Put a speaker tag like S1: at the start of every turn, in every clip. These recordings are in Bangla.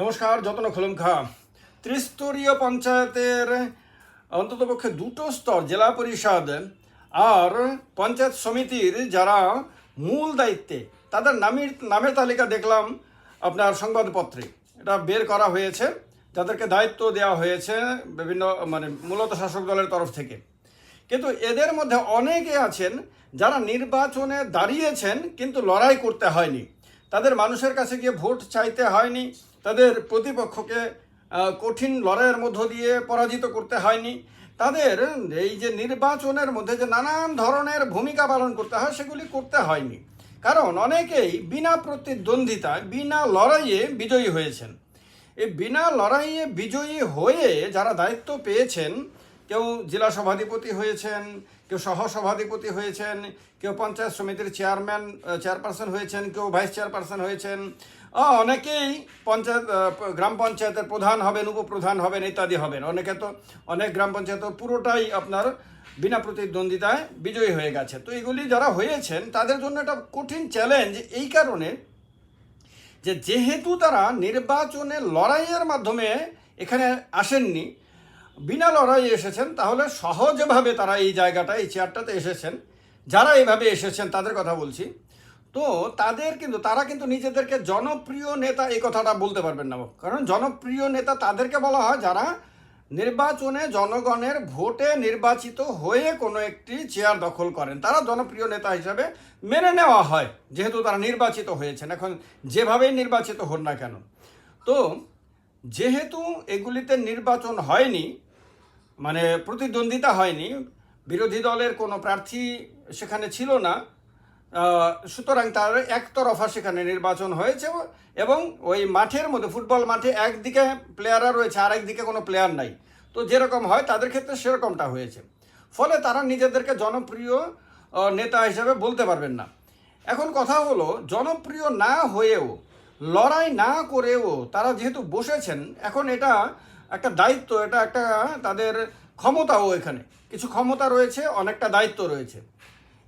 S1: নমস্কার, যতন খোলম খা ত্রিস্তরীয় পঞ্চায়েতের অন্ততপক্ষে দুটো স্তর, জেলা পরিষদ আর পঞ্চায়েত সমিতির যারা মূল দায়িত্বে, তাদের নামের নামের তালিকা দেখলাম আপনার সংবাদপত্রে। এটা বের করা হয়েছে, যাদেরকে দায়িত্ব দেওয়া হয়েছে বিভিন্ন মানে মূলত শাসক দলের তরফ থেকে। কিন্তু এদের মধ্যে অনেকে আছেন যারা নির্বাচনে দাঁড়িয়েছেন, কিন্তু লড়াই করতে হয়নি। তাদের মানুষের কাছে গিয়ে ভোট চাইতে হয়নি। তাদের প্রতিপক্ষকে কঠিন লড়াইয়ের মধ্য দিয়ে পরাজিত করতে হয়নি। তাদের এই যে নির্বাচনের মধ্যে যে নানান ধরনের ভূমিকা পালন করতে হয়, সেগুলি করতে হয়নি। কারণ অনেকেই বিনা প্রতিদ্বন্দ্বিতায়, বিনা লড়াইয়ে বিজয়ী হয়েছেন। এই বিনা লড়াইয়ে বিজয়ী হয়ে যারা দায়িত্ব পেয়েছেন, কেউ জেলা সভাধিপতি হয়েছেন, কেউ সহসভাধিপতি হয়েছেন, কেউ পঞ্চায়েত সমিতির চেয়ারম্যান চেয়ারপারসন হয়েছেন, কেউ ভাইস চেয়ারপারসন হয়েছেন অনেকেই পঞ্চায়েত গ্রাম পঞ্চায়েতের প্রধান হবেন, উপপ্রধান হবেন, ইত্যাদি হবেন। অনেকে তো, অনেক গ্রাম পঞ্চায়েত পুরোটাই আপনার বিনা প্রতিদ্বন্দ্বিতায় বিজয়ী হয়ে গেছে। তো এগুলি যারা হয়েছেন, তাদের জন্য একটা কঠিন চ্যালেঞ্জ এই কারণে যে যেহেতু তারা নির্বাচনে লড়াইয়ের মাধ্যমে এখানে আসেননি, বিনা লড়াই এসেছেন, তাহলে সহজভাবে তারা এই জায়গাটা এই চেয়ারটাতে এসেছেন। যারা এভাবে এসেছেন, তাদের কথা বলছি। তো তাদের কিন্তু, তারা কিন্তু নিজেদেরকে জনপ্রিয় নেতা এই কথাটা বলতে পারবেন না। কারণ জনপ্রিয় নেতা তাদেরকে বলা হয় যারা নির্বাচনে জনগণের ভোটে নির্বাচিত হয়ে কোনো একটি চেয়ার দখল করেন। তারা জনপ্রিয় নেতা হিসাবে মেনে নেওয়া হয়, যেহেতু তারা নির্বাচিত হয়েছেন। এখন যেভাবেই নির্বাচিত হন না কেন। তো যেহেতু এগুলিতে নির্বাচন হয়নি মানে প্রতিদ্বন্দ্বিতা হয়নি, বিরোধী দলের কোনো প্রার্থী সেখানে ছিল না সুতরাং তার একতরফা সেখানে নির্বাচন হয়েছে এবং ওই মাঠের মধ্যে, ফুটবল মাঠে একদিকে প্লেয়াররা রয়েছে আর একদিকে কোনো প্লেয়ার নাই। তো যেরকম হয়, তাদের ক্ষেত্রে সেরকমটা হয়েছে। ফলে তারা নিজেদেরকে জনপ্রিয় নেতা হিসেবে বলতে পারবেন না। এখন কথা হলো, জনপ্রিয় না হয়েও, লড়াই না করেও তারা যেহেতু বসেছেন, এখন এটা একটা দায়িত্ব, এটা একটা তাদের ক্ষমতাও এখানে। কিছু ক্ষমতা রয়েছে, অনেকটা দায়িত্ব রয়েছে।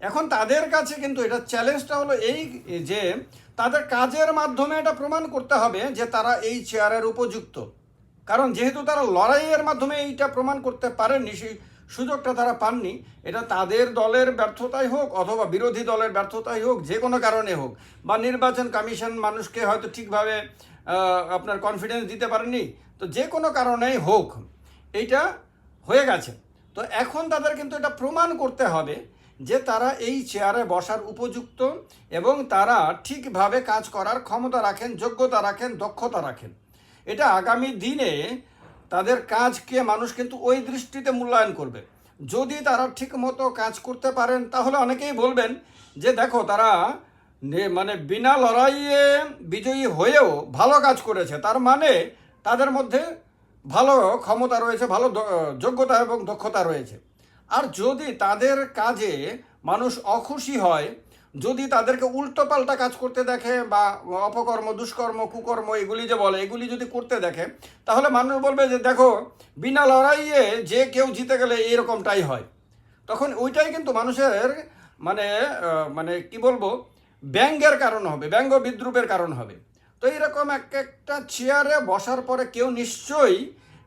S1: এখন তাদের কাছে কিন্তু এটা চ্যালেঞ্জটা হলো এই যে, তাদের কাজের মাধ্যমে এটা প্রমাণ করতে হবে যে তারা এই চেয়ারের উপযুক্ত। কারণ যেহেতু তারা লড়াইয়ের মাধ্যমে এইটা প্রমাণ করতে পারেননি, সেই সুযোগটা তারা পাননি, এটা তাদের দলের ব্যর্থতাই হোক অথবা বিরোধী দলের ব্যর্থতাই হোক, যে কোনো কারণে হোক, বা নির্বাচন কমিশন মানুষকে হয়তো ঠিকভাবে আপনার কনফিডেন্স দিতে পারেনি তো যে কোনো কারণেই হোক, এইটা হয়ে গেছে। তো এখন তাদের কিন্তু এটা প্রমাণ করতে হবে যে তারা এই চেয়ারে বসার উপযুক্ত এবং তারা ঠিকভাবে কাজ করার ক্ষমতা রাখেন, যোগ্যতা রাখেন, দক্ষতা রাখেন। এটা আগামী দিনে তাদের কাজকে মানুষ কিন্তু ওই দৃষ্টিতে মূল্যায়ন করবে। যদি তারা ঠিক মতো কাজ করতে পারেন, তাহলে অনেকেই বলবেন যে, দেখো, তারা মানে বিনা লড়াইয়ে বিজয়ী হয়েও ভালো কাজ করেছে। তার মানে তাদের মধ্যে ভালো ক্ষমতা রয়েছে, ভালো যোগ্যতা এবং দক্ষতা রয়েছে। আর যদি তাদের কাজে মানুষ অখুশি হয়, যদি তাদেরকে উল্টো পাল্টা কাজ করতে দেখে বা অপকর্ম, দুষ্কর্ম, কুকর্ম এগুলি যে বলে, এগুলি যদি করতে দেখে, তাহলে মানুষ বলবে যে, দেখো, বিনা লড়াইয়ে যে কেউ জিতে গেলে এরকমটাই হয়। তখন ওইটাই কিন্তু মানুষের মানে মানে কি বলব, ব্যঙ্গের কারণ হবে, ব্যঙ্গ বিদ্রুপের কারণ হবে। তো এইরকম এক একটা চেয়ারে বসার পরে কেউ নিশ্চয়ই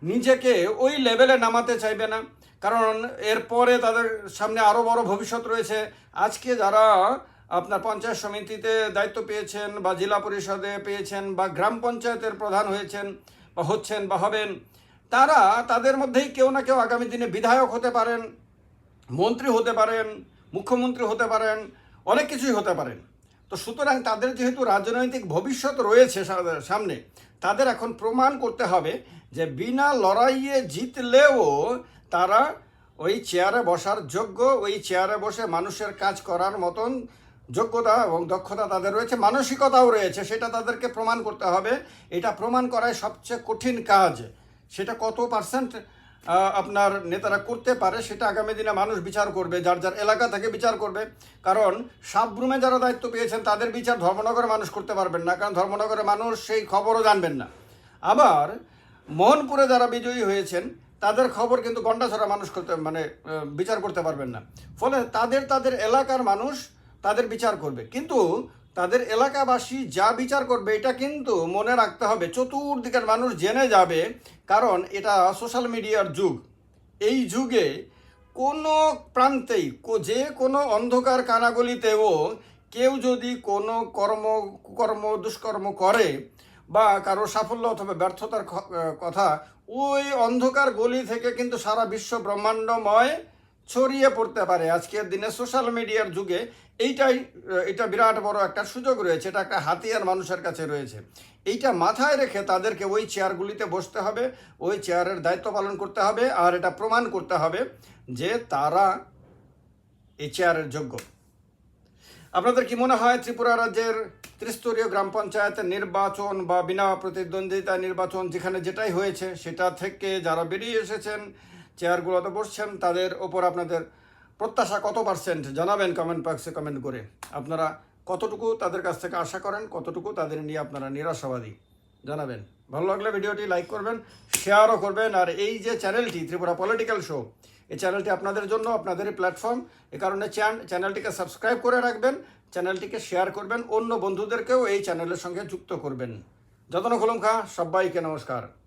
S1: নিজেকে ওই লেভেলে নামাতে চাইবে না। কারণ এরপরে তাদের সামনে আরও বড় ভবিষ্যৎ রয়েছে। আজকে যারা আপনার পঞ্চায়েত সমিতিতে দায়িত্ব পেয়েছেন বা জেলা পরিষদে পেয়েছেন বা গ্রাম পঞ্চায়েতের প্রধান হয়েছেন বা হচ্ছেন বা হবেন, তারা তাদের মধ্যেই কেউ না কেউ আগামী দিনে বিধায়ক হতে পারেন, মন্ত্রী হতে পারেন, মুখ্যমন্ত্রী হতে পারেন, অনেক কিছুই হতে পারেন। তো সুতরাং তাদের যেহেতু রাজনৈতিক ভবিষ্যৎ রয়েছে সামনে, তাদের এখন প্রমাণ করতে হবে যে বিনা লড়াইয়ে জিতলেও তারা ওই চেয়ারে বসার যোগ্য, ওই চেয়ারে বসে মানুষের কাজ করার মতন যোগ্যতা এবং দক্ষতা তাদের রয়েছে। মানসিকতাও রয়েছে, সেটা তাদেরকে প্রমাণ করতে হবে। এটা প্রমাণ করাই সবচেয়ে কঠিন কাজ। সেটা কত পার্সেন্ট আপনার নেতারা করতে পারে, সেটা আগামী দিনে মানুষ বিচার করবে, যার যার এলাকা থেকে বিচার করবে। কারণ সাবরুমে যারা দায়িত্ব পেয়েছেন, তাদের বিচার ধর্মনগরের মানুষ করতে পারবেন না, কারণ ধর্মনগরের মানুষ সেই খবরও জানবেন না। আবার মোহনপুরে যারা বিজয়ী হয়েছেন তাদের খবর কিন্তু গন্ডাছড়া মানুষ করতে মানে বিচার করতে পারবেন না। ফলে তাদের তাদের এলাকার মানুষ তাদের বিচার করবে। কিন্তু তাদের এলাকাবাসী যা বিচার করবে, এটা কিন্তু মনে রাখতে হবে, চতুর্দিকের মানুষ জেনে যাবে, কারণ এটা সোশ্যাল মিডিয়ার যুগ। এই যুগে কোনো প্রান্তেই যে কোনো অন্ধকার কানাগলিতেও কেউ যদি কোনো কর্ম কুকর্ম দুষ্কর্ম করে বা কারও সাফল্য অথবা ব্যর্থতার কথা, ওই অন্ধকার গলি থেকে কিন্তু সারা বিশ্ব ব্রহ্মাণ্ডময় ছড়িয়ে পড়তে পারে। আজকের দিনে সোশ্যাল মিডিয়ার যুগে এইটাই এটা বিরাট বড় একটা সুযোগ রয়েছে, এটা একটা হাতিয়ার মানুষের কাছে রয়েছে। এইটা মাথায় রেখে তাদেরকে ওই চেয়ারগুলিতে বসতে হবে, ওই চেয়ারের দায়িত্ব পালন করতে হবে, আর এটা প্রমাণ করতে হবে যে তারা এই চেয়ারের যোগ্য। আপনাদের কি মনে হয় ত্রিপুরা রাজ্যের ত্রিস্তরীয় গ্রাম পঞ্চায়েতের নির্বাচন বা বিনা প্রতিদ্বন্দ্বিতা নির্বাচন যেখানে যেটাই হয়েছে সেটা থেকে যারা বেরিয়ে এসেছেন চেয়ারগুলোতে বসছেন, তাদের ওপর আপনাদের প্রত্যাশা কত পার্সেন্ট জানাবেন কমেন্ট বক্সে কমেন্ট করে। আপনারা কতটুকু তাদের কাছ থেকে আশা করেন, কতটুকু তাদের নিয়ে আপনারা নিরাশাবাদী জানাবেন। ভালো লাগলে ভিডিওটি লাইক করবেন শেয়ারও করবেন, আর এই যে চ্যানেলটি ত্রিপুরা পলিটিক্যাল শো এই চ্যানেলটি আপনাদের জন্য আপনাদেরই প্ল্যাটফর্ম এ কারণে চ্যান- চ্যানেলটিকে সাবস্ক্রাইব করে রাখবেন চ্যানেলটিকে শেয়ার করবেন, অন্য বন্ধুদেরকেও এই চ্যানেলের সঙ্গে যুক্ত করবেন। যতন খোলম খা, সবাইকে নমস্কার।